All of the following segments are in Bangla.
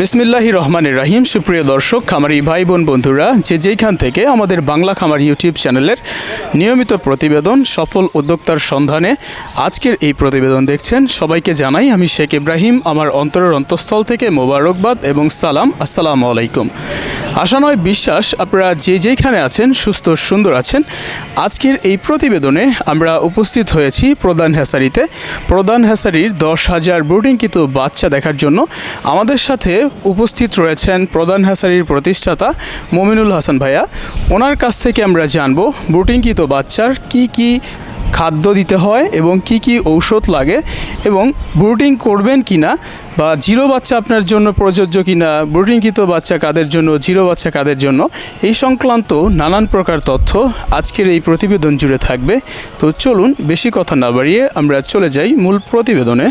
বিসমিল্লাহি রহমানের রাহিম। সুপ্রিয় দর্শক, খামারি ভাই বোন বন্ধুরা, যে যেইখান থেকে আমাদের বাংলা খামার ইউটিউব চ্যানেলের নিয়মিত প্রতিবেদন, সফল উদ্যোক্তার সন্ধানে আজকের এই প্রতিবেদন দেখছেন, সবাইকে জানাই আমি শেখ ইব্রাহিম। আমার অন্তরের অন্তঃস্থল থেকে মোবারকবাদ এবং সালাম। আসসালামু আলাইকুম। আশা নয়, বিশ্বাস, আপনারা যে যেইখানে আছেন, সুস্থ, সুন্দর আছেন। আজকের এই প্রতিবেদনে আমরা উপস্থিত হয়েছি প্রধান হ্যাসারিতে। প্রধান হ্যাসারির দশ হাজার বোর্ডিংকৃত বাচ্চা দেখার জন্য। আমাদের সাথে উপস্থিত রয়েছেন প্রধান হ্যাসারির প্রতিষ্ঠাতা মমিনুল হাসান ভাইয়া। ওনার কাছ থেকে আমরা জানব ব্রুটিংকৃত বাচ্চার কি কি খাদ্য দিতে হয় এবং কি কি ঔষধ লাগে এবং ব্রুটিং করবেন কি না বা জিরো বাচ্চা আপনার জন্য প্রযোজ্য কি কিনা ব্রুটিংকৃত বাচ্চা কাদের জন্য, জিরো বাচ্চা কাদের জন্য, এই সংক্রান্ত নানান প্রকার তথ্য আজকের এই প্রতিবেদন জুড়ে থাকবে। তো চলুন বেশি কথা না বাড়িয়ে আমরা চলে যাই মূল প্রতিবেদনে।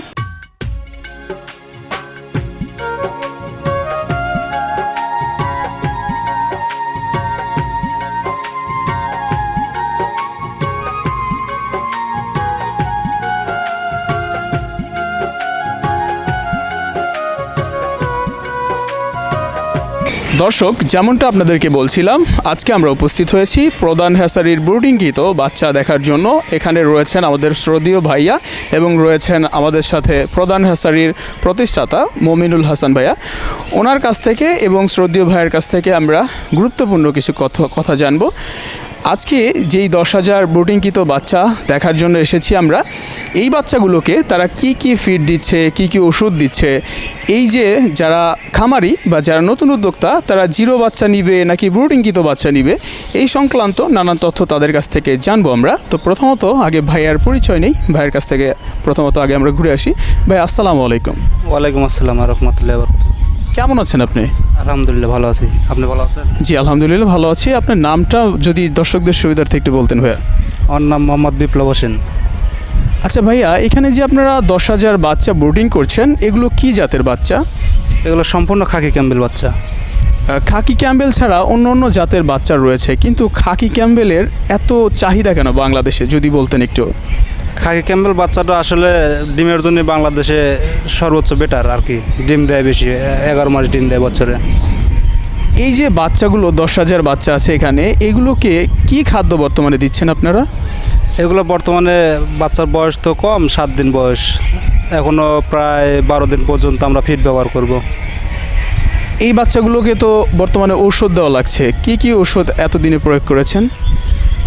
দর্শক, যেমনটা আপনাদেরকে বলছিলাম, আজকে আমরা উপস্থিত হয়েছি প্রধান হ্যাসারির ব্রুডিংকৃত বাচ্চা দেখার জন্য। এখানে রয়েছেন আমাদের শ্রদ্ধীয় ভাইয়া এবং রয়েছেন আমাদের সাথে প্রধান হ্যাসারির প্রতিষ্ঠাতা মমিনুল হাসান ভাইয়া। ওনার কাছ থেকে এবং শ্রদ্ধীয় ভাইয়ের কাছ থেকে আমরা গুরুত্বপূর্ণ কিছু কথা কথা জানব। আজকে যেই দশ হাজার ব্রুটিংকৃত বাচ্চা দেখার জন্য এসেছি আমরা, এই বাচ্চাগুলোকে তারা কি কি ফিড দিচ্ছে, কি কি ওষুধ দিচ্ছে, এই যে যারা খামারি বা যারা নতুন উদ্যোক্তা, তারা জিরো বাচ্চা নিবে নাকি ব্রুটিংকৃত বাচ্চা নিবে, এই সংক্রান্ত নানান তথ্য তাদের কাছ থেকে জানব আমরা। তো প্রথমত আগে ভাইয়ার পরিচয় নেই, ভাইয়ের কাছ থেকে প্রথমত আগে আমরা ঘুরে আসি। ভাই, আসসালামু আলাইকুম। ওয়ালাইকুম আসসালাম রহমতুল্লাহ কেমন আছেন আপনি? আলহামদুলিল্লাহ ভালো আছি। আপনি ভালো আছেন? জি আলহামদুলিল্লাহ ভালো আছি। আপনার নামটা যদি দর্শকদের সুবিধার্থে একটু বলতেন ভাইয়া। আমার নাম মোহাম্মদ বিপ্লব হোসেন। আচ্ছা ভাইয়া এখানে যে আপনারা দশ হাজার বাচ্চা বোর্ডিং করছেন এগুলো কি জাতের বাচ্চা? এগুলো সম্পূর্ণ খাকি ক্যাম্বেল বাচ্চা। খাকি ক্যাম্বেল ছাড়া অন্য অন্য জাতের বাচ্চা রয়েছে কিন্তু খাকি ক্যাম্বেলের এত চাহিদা কেন বাংলাদেশে যদি বলতেন একটু? খাকি ক্যাম্বেল বাচ্চাটা আসলে ডিমের জন্য বাংলাদেশে সর্বোচ্চ বেটার আর কি। ডিম দেয় বেশি এগারো মাস ডিম দেয় বছরে। এই যে বাচ্চাগুলো দশ হাজার বাচ্চা আছে এখানে এগুলোকে কি খাদ্য বর্তমানে দিচ্ছেন আপনারা? এগুলো বর্তমানে বাচ্চার বয়স তো কম সাত দিন বয়স। এখনও প্রায় বারো দিন পর্যন্ত আমরা ফিড ব্যবহার করব। এই বাচ্চাগুলোকে তো বর্তমানে ঔষধ দেওয়া লাগছে। কি কি ঔষধ এতদিনে প্রয়োগ করেছেন?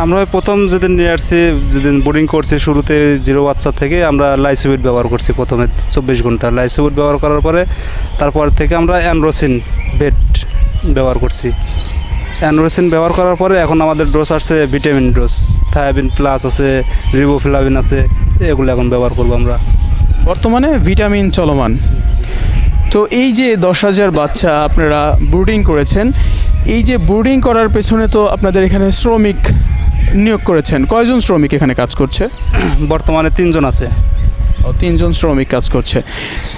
আমরা প্রথম যেদিন নিয়ে আসছি, যেদিন বোর্ডিং করছি, শুরুতে জিরো বাচ্চা থেকে আমরা লাইসোবিট ব্যবহার করছি প্রথমে চব্বিশ ঘণ্টা। লাইসোবিট ব্যবহার করার পরে তারপর থেকে আমরা অ্যানরোসিন বেড ব্যবহার করছি। অ্যানরোসিন ব্যবহার করার পরে এখন আমাদের ডোজ আসছে ভিটামিন ডোজ থায়াবিন প্লাস আছে রিবোফ্লাভিন আছে, এগুলো এখন ব্যবহার করব আমরা। বর্তমানে ভিটামিন চলমান। তো এই যে দশ হাজার বাচ্চা আপনারা ব্রুডিং করেছেন এই যে ব্রুডিং করার পেছনে তো আপনাদের এখানে শ্রমিক নিয়োগ করেছেন। কয়জন শ্রমিক এখানে কাজ করছে? বর্তমানে তিনজন আছে। ও, তিনজন শ্রমিক কাজ করছে।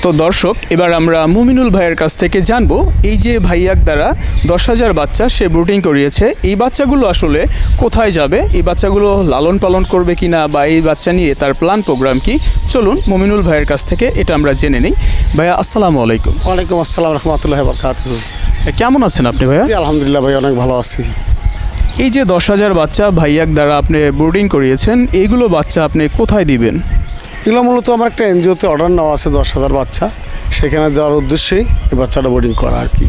তো দর্শক এবার আমরা মুমিনুল ভাইয়ের কাছ থেকে জানব এই যে ভাইয়াক দ্বারা দশ হাজার বাচ্চা সে ব্রুডিং করিয়েছে এই বাচ্চাগুলো আসলে কোথায় যাবে? এই বাচ্চাগুলো লালন পালন করবে কি না বা এই বাচ্চা নিয়ে তার প্ল্যান প্রোগ্রাম কি? চলুন মুমিনুল ভাইয়ের কাছ থেকে এটা আমরা জেনে নিই। ভাইয়া আসসালামু আলাইকুম। ওয়ালাইকুম আসসালাম রহমতুল্লাহ বরকাত কেমন আছেন আপনি ভাইয়া? আলহামদুলিল্লাহ ভাই অনেক ভালো আছি। এই যে দশ হাজার বাচ্চা ভাইয়াক দ্বারা আপনি বোর্ডিং করিয়েছেন এইগুলো বাচ্চা আপনি কোথায় দিবেন? এগুলো মূলত আমার একটা এনজিওতে অর্ডার নেওয়া আছে দশ হাজার বাচ্চা। সেখানে যাওয়ার উদ্দেশ্যেই এই বাচ্চাটা বোর্ডিং করা আর কি।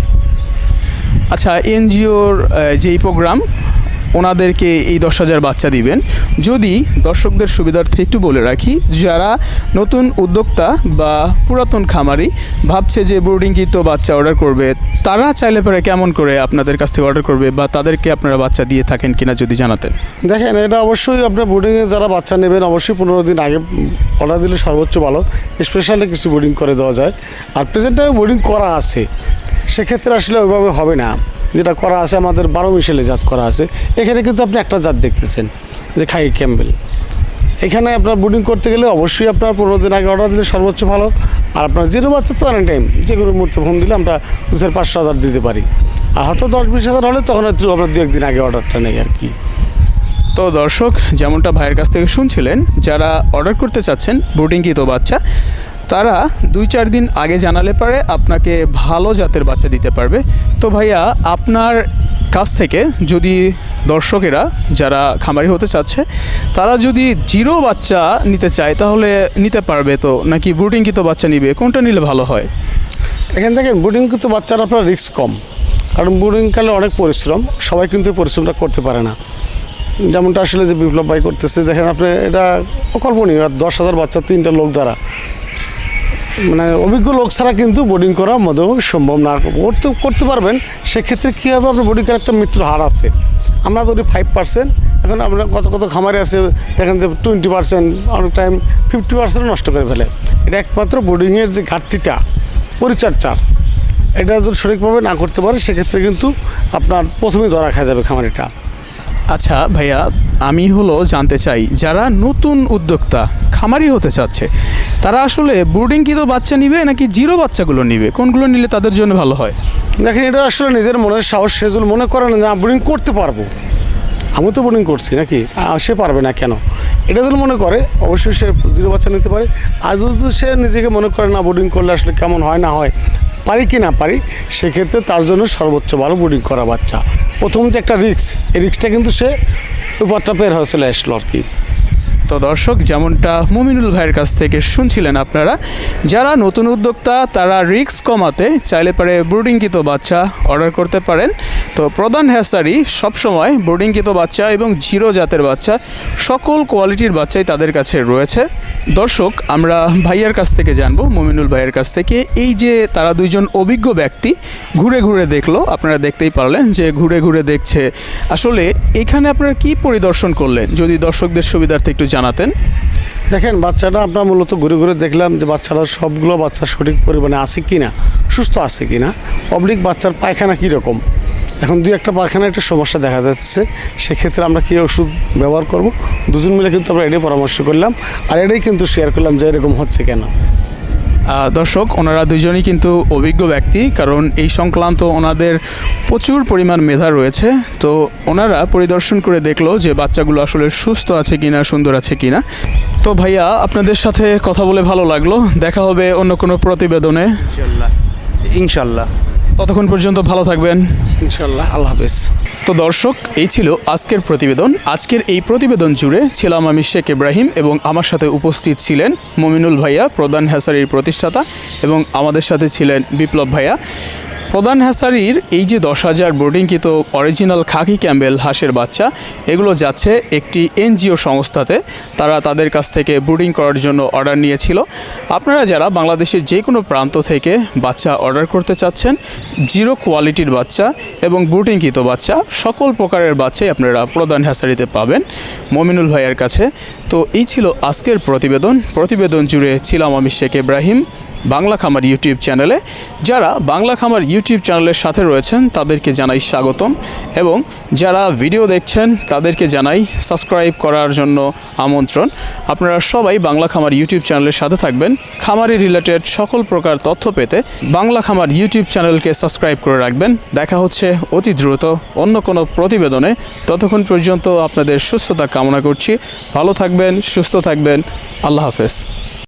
আচ্ছা এনজিওর যেই প্রোগ্রাম ওনাদেরকে এই দশ হাজার বাচ্চা দিবেন। যদি দর্শকদের সুবিধার্থে একটু বলে রাখি, যারা নতুন উদ্যোক্তা বা পুরাতন খামারি ভাবছে যে বোর্ডিংকৃত বাচ্চা অর্ডার করবে, তারা চাইলে পরে কেমন করে আপনাদের কাছ থেকে অর্ডার করবে বা তাদেরকে আপনারা বাচ্চা দিয়ে থাকেন কিনা যদি জানাতেন। দেখেন, এটা অবশ্যই আপনার বোর্ডিংয়ে যারা বাচ্চা নেবেন, অবশ্যই পনেরো দিন আগে অর্ডার দিলে সর্বোচ্চ ভালো। স্পেশালি কিছু বোর্ডিং করে দেওয়া যায়। আর প্রেজেন্ট টাইমে বোর্ডিং করা আছে। সেক্ষেত্রে আসলে ওইভাবে হবে না। যেটা করা আছে, আমাদের বারো মিশেলে জাত করা আছে। এখানে কিন্তু আপনি একটা জাত দেখতেছেন, যে খাই ক্যাম্বেল এখানে আপনার বোর্ডিং করতে গেলে অবশ্যই আপনার পনেরো দিন আগে অর্ডার দিলে সর্বোচ্চ ভালো। আর আপনার জিরো বাচ্চা তো অনেক টাইম যে কোনো মুহূর্তে ফোন দিলে আমরা দু চার পাঁচশো হাজার দিতে পারি। আর হয়তো দশ বিশ হাজার হলে তখন একটু আমরা দু একদিন আগে অর্ডারটা নেই আর কি। তো দর্শক, যেমনটা ভাইয়ের কাছ থেকে শুনছিলেন, যারা অর্ডার করতে চাচ্ছেন বোর্ডিংকৃত বাচ্চা তারা দুই চার দিন আগে জানালে পারে আপনাকে ভালো জাতের বাচ্চা দিতে পারবে। তো ভাইয়া, আপনার কাছ থেকে যদি দর্শকেরা যারা খামারি হতে চাচ্ছে, তারা যদি জিরো বাচ্চা নিতে চায়, তাহলে নিতে পারবে তো? নাকি ব্রুডিংকৃত বাচ্চা নিবে? কোনটা নিলে ভালো হয়? এখান থেকে বোর্ডিং কিন্তু বাচ্চারা আপনার রিস্ক কম। কারণ বোর্ডিংকালে অনেক পরিশ্রম, সবাই কিন্তু পরিশ্রমটা করতে পারে না। যেমনটা আসলে যে বিপ্লব ভাই করতেছে, দেখেন আপনি এটা অকল্পনীয় আর দশ হাজার বাচ্চা তিনটা লোক দ্বারা। মানে অভিজ্ঞ লোক ছাড়া কিন্তু বোর্ডিং করা মধ্যেও সম্ভব না। করতে করতে পারবেন, সেক্ষেত্রে কী হবে? আপনার বোর্ডিং করার একটা মৃত্যুর হার আছে। আমরা ধরি ফাইভ পার্সেন্ট এখন আমরা কত কত খামারে আছে, দেখেন যে টোয়েন্টি পার্সেন্ট অনেক টাইম ফিফটি পার্সেন্ট নষ্ট করে ফেলে। এটা একমাত্র বোর্ডিংয়ের যে ঘাটতিটা পরিচর্যার এটা যদি সঠিকভাবে না করতে পারে, সেক্ষেত্রে কিন্তু আপনার প্রথমেই ধরা খাওয়া যাবে খামারিটা। আচ্ছা ভাইয়া আমি হলো জানতে চাই, যারা নতুন উদ্যোক্তা, খামারি হতে চাচ্ছে, তারা আসলে ব্রুডিংকৃত বাচ্চা নিবে নাকি জিরো বাচ্চাগুলো নিবে? কোনগুলো নিলে তাদের জন্য ভালো হয়? দেখেন, এটা আসলে নিজের মনের সাহস, সে যদি মনে করে না যে বোর্ডিং করতে পারব। আমি তো বোর্ডিং করছি নাকি? সে পারবে না কেন? এটা যদি মনে করে, অবশ্যই সে জিরো বাচ্চা নিতে পারে। আর যদি সে নিজেকে মনে করে না, বোর্ডিং করলে আসলে কেমন হয়, না হয়, পারি কি না পারি, সেক্ষেত্রে তার জন্য সর্বোচ্চ ভালো বোর্ডিং করা বাচ্চা। প্রথম যে একটা রিস্ক, এই রিক্সটা কিন্তু সে উপরটা পের হয়ে চলে আসলো আর কি। তো দর্শক, যেমনটা মুমিনুল ভাইয়ের কাছ থেকে শুনছিলেন আপনারা, যারা নতুন উদ্যোক্তা, তারা রিস্ক কমাতে চাইলে পারে ব্রুডিংকৃত বাচ্চা অর্ডার করতে পারেন। তো প্রধান হ্যাসারি সবসময় ব্রুডিংকৃত বাচ্চা এবং জিরো জাতের বাচ্চা, সকল কোয়ালিটির বাচ্চাই তাদের কাছে রয়েছে। দর্শক, আমরা ভাইয়ার কাছ থেকে জানব, মুমিনুল ভাইয়ের কাছ থেকে, এই যে তারা দুইজন অভিজ্ঞ ব্যক্তি ঘুরে ঘুরে দেখল, আপনারা দেখতেই পারলেন যে ঘুরে ঘুরে দেখছে। আসলে এখানে আপনারা কি পরিদর্শন করলেন? যদি দর্শকদের সুবিধার্থে একটু জানাতেন? দেখেন, বাচ্চাটা আমরা মূলত ঘুরে ঘুরে দেখলাম যে বাচ্চারা সবগুলো বাচ্চা সঠিক পরিমাণে আছে কি না সুস্থ আছে কি না অবলিক বাচ্চার পায়খানা কীরকম। এখন দুই একটা পায়খানা একটা সমস্যা দেখা যাচ্ছে, সেক্ষেত্রে আমরা কী ওষুধ ব্যবহার করব? দুজন মিলে কিন্তু আমরা এটাই পরামর্শ করলাম, আর এটাই কিন্তু শেয়ার করলাম যে এরকম হচ্ছে কেন। দর্শক, ওনারা দুজনই কিন্তু অভিজ্ঞ ব্যক্তি, কারণ এই সংক্রান্ত ওনাদের প্রচুর পরিমাণ মেধা রয়েছে। তো ওনারা পরিদর্শন করে দেখল যে বাচ্চাগুলো আসলে সুস্থ আছে কিনা, সুন্দর আছে কিনা। তো ভাইয়া, আপনাদের সাথে কথা বলে ভালো লাগল। দেখা হবে অন্য কোনো প্রতিবেদনে। ইনশাল্লাহ। ততক্ষণ পর্যন্ত ভালো থাকবেন। ইনশাল্লাহ আল্লাহ হাফেজ। তো দর্শক এই ছিল আজকের প্রতিবেদন। আজকের এই প্রতিবেদন জুড়ে ছিলাম আমি শেখ ইব্রাহিম এবং আমার সাথে উপস্থিত ছিলেন মমিনুল ভাইয়া প্রধান হ্যাসারির প্রতিষ্ঠাতা এবং আমাদের সাথে ছিলেন বিপ্লব ভাইয়া। প্রধান হ্যাসারির এই যে দশ হাজার বোর্ডিংকৃত অরিজিনাল খাকি ক্যাম্বেল হাঁসের বাচ্চা, এগুলো যাচ্ছে একটি এনজিও সংস্থাতে। তারা তাদের কাছ থেকে ব্রুডিং করার জন্য অর্ডার নিয়েছিল। আপনারা যারা বাংলাদেশের যে কোনো প্রান্ত থেকে বাচ্চা অর্ডার করতে চাচ্ছেন, জিরো কোয়ালিটির বাচ্চা এবং ব্রুডিংকৃত বাচ্চা, সকল প্রকারের বাচ্চাই আপনারা প্রধান হ্যাসারিতে পাবেন মমিনুল ভাইয়ের কাছে। তো এই ছিল আজকের প্রতিবেদন। প্রতিবেদন জুড়ে ছিলাম আমি শেখ ইব্রাহিম। বাংলা খামার ইউটিউব চ্যানেলে। যারা বাংলা খামার ইউটিউব চ্যানেলের সাথে রয়েছেন, তাদেরকে জানাই স্বাগতম এবং যারা ভিডিও দেখছেন, তাদেরকে জানাই সাবস্ক্রাইব করার জন্য আমন্ত্রণ। আপনারা সবাই বাংলা খামার ইউটিউব চ্যানেলের সাথে থাকবেন। খামারি রিলেটেড সকল প্রকার তথ্য পেতে বাংলা খামার ইউটিউব চ্যানেলকে সাবস্ক্রাইব করে রাখবেন। দেখা হচ্ছে অতি দ্রুত অন্য কোনো প্রতিবেদনে। ততক্ষণ পর্যন্ত আপনাদের সুস্থতা কামনা করছি। ভালো থাকবেন, সুস্থ থাকবেন। আল্লাহ হাফেজ।